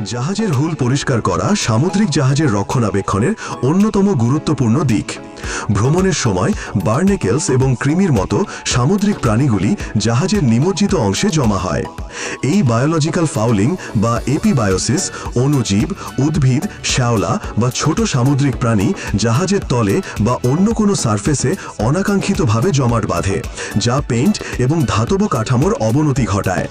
জাহাজের হুল পরিষ্কার করা সামুদ্রিক জাহাজের রক্ষণাবেক্ষণের অন্যতম গুরুত্বপূর্ণ দিক। ভ্রমণের সময় বার্নেকেলস এবং ক্রিমির মতো সামুদ্রিক প্রাণীগুলি জাহাজের নিমজ্জিত অংশে জমা হয়। এই বায়োলজিক্যাল ফাউলিং বা এপিবায়োসিস অণুজীব, উদ্ভিদ, শ্যাওলা বা ছোট সামুদ্রিক প্রাণী জাহাজের তলে বা অন্য কোনো সারফেসে অনাকাঙ্ক্ষিতভাবে জমাট বাঁধে, যা পেইন্ট এবং ধাতব কাঠামোর অবনতি ঘটায়।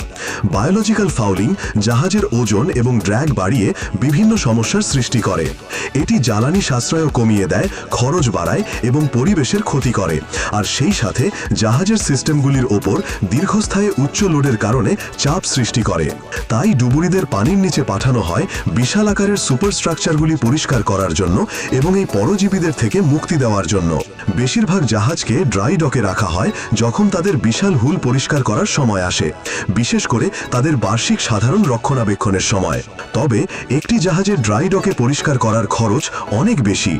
বায়োলজিক্যাল ফাউলিং জাহাজের ওজন এবং ড্র্যাগ বাড়িয়ে বিভিন্ন সমস্যার সৃষ্টি করে। এটি জ্বালানি সাশ্রয়ও কমিয়ে দেয়, খরচ বাড়ায় এবং পরিবেশের ক্ষতি করে। আর সেই সাথে জাহাজের সিস্টেমগুলির ওপর দীর্ঘস্থায়ী উচ্চ লোডের কারণে চাপ সৃষ্টি করে। তাই ডুবুরিদের পানির নিচে পাঠানো হয় বিশাল আকারের সুপারস্ট্রাকচারগুলি পরিষ্কার করার জন্য এবং এই পরজীবীদের থেকে মুক্তি দেওয়ার জন্য। বেশিরভাগ জাহাজকে ড্রাই ডকে রাখা হয় যখন তাদের বিশাল হুল পরিষ্কার করার সময় আসে। বিশেষ করে তাদের বার্ষিক সাধারণ রক্ষণাবেক্ষণের সময়। তবে একটি জাহাজের ড্রাই ডকে পরিষ্কার করার খরচ অনেক বেশি।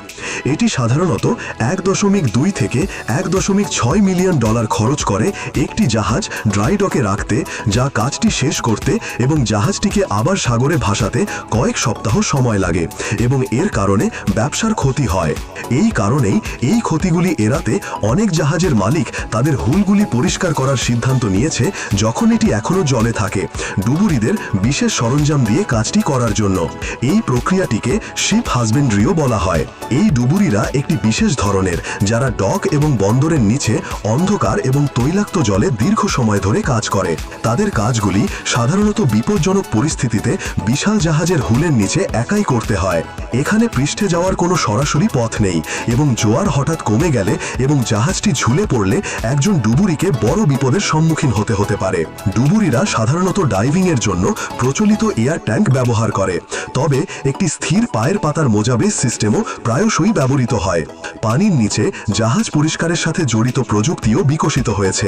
এটি সাধারণত এক দশমিক দুই থেকে এক দশমিক ছয় মিলিয়ন ডলার খরচ করে একটি জাহাজ ড্রাই ডকে রাখতে, যা কাজটি শেষ করতে এবং জাহাজটিকে আবার সাগরে ভাসাতে কয়েক সপ্তাহ সময় লাগে এবং এর কারণে ব্যবসার ক্ষতি হয়। এই কারণেই এই ক্ষতিগুলি এড়াতে অনেক জাহাজের মালিক তাদের হুলগুলি পরিষ্কার করার সিদ্ধান্ত নিয়েছে, যখন এটি এখনও জলে থাকে। ডুবুরিদের বিশেষ সরঞ্জাম দিয়ে কাজটি করার জন্য। এই প্রক্রিয়াটিকে শিপ হাজবেন্ড্রিও বলা হয়। এই ডুবুরিরা একটি বিশেষ ধরনের, যারা ডক এবং বন্দরের নিচে অন্ধকার এবং তৈলাক্ত জলে দীর্ঘ সময় ধরে কাজ করে। তাদের কাজগুলি সাধারণত বিপজ্জনক পরিস্থিতিতে বিশাল জাহাজের হুলের নিচে একাই করতে হয়। এখানে পৃষ্ঠে যাওয়ার কোনো সরাসরি পথ নেই এবং জোয়ার হঠাৎ কমে গেলে এবং জাহাজটি ঝুলে পড়লে একজন ডুবুরিকে বড় বিপদের সম্মুখীন হতে হতে পারে। ডুবুরিরা সাধারণত ডাইভিং এর জন্য প্রচলিত এয়ার ট্যাঙ্ক ব্যবহার করে। তবে একটি স্থির পায়ের পাতার মোজাবেস সিস্টেমও প্রায়শই ব্যবহৃত হয়। পানির নিচে জাহাজ পরিষ্কারের সাথে জড়িত প্রযুক্তিও বিকশিত হয়েছে।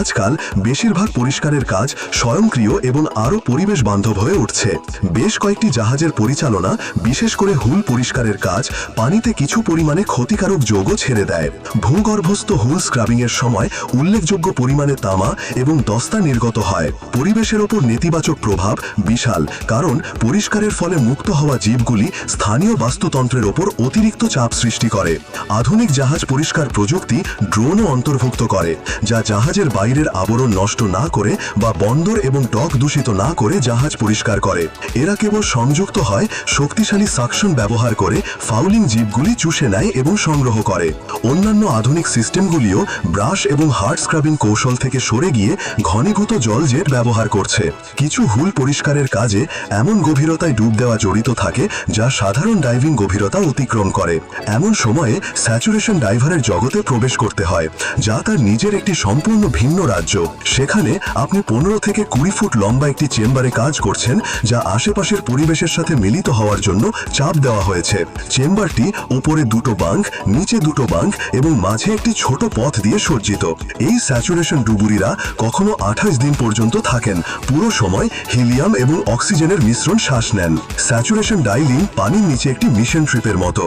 আজকাল বেশিরভাগ পরিষ্কারের কাজ স্বয়ংক্রিয় এবং আরও পরিবেশ বান্ধব হয়ে উঠছে। বেশ কয়েকটি জাহাজের পরিচালনা, বিশেষ করে হুল পরিষ্কারের কাজ, পানিতে কিছু পরিমাণে ক্ষতিকারক যৌগ ছেড়ে দেয়। ভূগর্ভস্থ হুল স্ক্রাবিং এর সময় উল্লেখযোগ্য পরিমাণে তামা এবং দস্তা নির্গত হয়। পরিবেশের ওপর নেতিবাচক প্রভাব বিশাল, কারণ পরিষ্কারের ফলে মুক্ত হওয়া জীবগুলি স্থানীয় বাস্তুতন্ত্রের ওপর অতিরিক্ত চাপ সৃষ্টি করে। আধুনিক জাহাজ পরিষ্কার প্রযুক্তি ড্রোনও অন্তর্ভুক্ত করে, যা জাহাজের বাইরের আবরণ নষ্ট না করে বা বন্দর এবং ডক দূষিত না করে জাহাজ পরিষ্কার করে। এরা কেবল সংযুক্ত হয়, শক্তিশালী সাকশন ব্যবহার করে, ফাউলিং জীবগুলি চুষে নেয় এবং সংগ্রহ করে। অন্যান্য আধুনিক সিস্টেমগুলিও ব্রাশ এবং হার্ড স্ক্রাবিং কৌশল থেকে সরে গিয়ে ঘনীভূত জল জেট ব্যবহার করছে। কিছু হুল পরিষ্কারের কাজে এমন গভীরতায় ডুব দেওয়া জড়িত থাকে যা সাধারণ ডাইভিং গভীরতা অতিক্রম করে। এমন সময়ে স্যাচুরেশন ডাইভারের জগতে প্রবেশ করতে হয়, যা তার নিজের একটি সম্পূর্ণ ভিন্ন রাজ্য। সেখানে আপনি পনেরো থেকে কুড়ি ফুট লম্বা একটি চেম্বারে কাজ করছেন, যা আশেপাশের পরিবেশের সাথে মিলিত হওয়ার জন্য চাপ দেওয়া হয়েছে। চেম্বারটি উপরে দুটো বাঙ্ক, নিচে দুটো বাঙ্ক এবং মাঝে একটি ছোট পথ দিয়ে সজ্জিত। এই স্যাচুরেশন ডুবুরিরা কখনো আঠাশ দিন পর্যন্ত থাকেন। পুরো সময় হিলিয়াম এবং অক্সিজেনের মিশ্রণ শ্বাস নেন। স্যাচুরেশন ডাইলিং পানির নিচে একটি মিশন ট্রিপের মতো।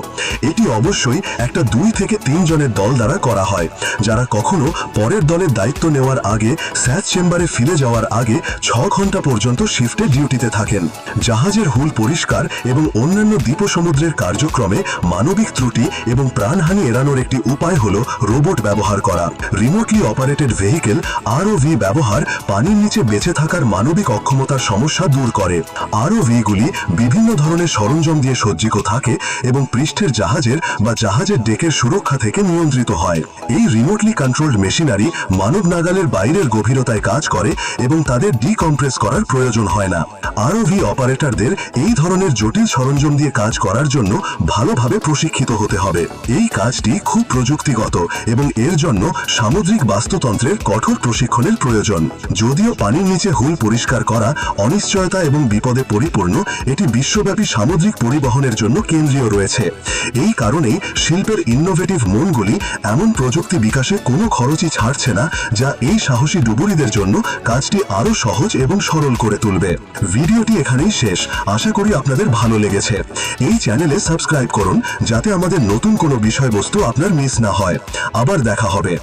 এটি অবশ্যই একটা দুই থেকে তিন জনের দল দ্বারা করা হয়। যারা কখনো পরের দলের দায়িত্ব নেওয়ার আগে স্যাচ চেম্বারে ফিরে যাওয়ার আগে ছ ঘণ্টা পর্যন্ত শিফটে ডিউটিতে থাকেন। জাহাজের হুল পরিষ্কার এবং অন্যান্য দ্বীপ সমুদ্রের কার্যক্রমে মানবিক ত্রুটি এবং প্রাণহানি এড়ানোর একটি উপায় হল রোবট ব্যবহার করা। রিমোটলি অপারেটেড ভেহিকেল আরওভি ব্যবহার পানির নিচে বেঁচে থাকার মানবিক অক্ষমতার সমস্যা দূর করে। আরওভিগুলি বিভিন্ন ধরনের সরঞ্জাম দিয়ে সজ্জিত থাকে এবং পৃষ্ঠের জাহাজের বা জাহাজের ডেকের সুরক্ষা থেকে নিয়ন্ত্রিত হয়। এই রিমোটলি কন্ট্রোলড মেশিনারি মানব নাগালের বাইরের গভীরতায় কাজ করে এবং তাদের ডিকম্প্রেস করার প্রয়োজন হয় না। আরওভি অপারেটরদের এই ধরনের জটিল সরঞ্জাম দিয়ে কাজ করার জন্য ভালোভাবে প্রশিক্ষিত হতে হবে। এই কাজটি খুব প্রযুক্তিগত এবং এর জন্য সামুদ্রিক বাস্তুতন্ত্রের কঠোর প্রশিক্ষণের প্রয়োজন। যদিও পানির নিচে হুল পরিষ্কার করা, অনিশ্চয়তা এবং বিপদে পরিপূর্ণ, এটি বিশ্বব্যাপী সামুদ্রিক পরিবহনের জন্য কেন্দ্রীয় রয়েছে। এই কারণেই শিল্পের ইনোভেটিভ মনগুলি এমন প্রযুক্তি বিকাশে কোনো খরচই ছাড়ছে না, যা এই সাহসী ডুবুরিদের জন্য কাজটি আরও সহজ এবং সরল করে তুলবে। ভিডিওটি এখানেই শেষ। আশা করি আপনাদের ভালো লেগেছে। এই চ্যানেলে সাবস্ক্রাইব করুন, যাতে আমাদের নতুন কোনো বিষয়বস্তু আপনার মিস না হয়। আবার দেখা হবে।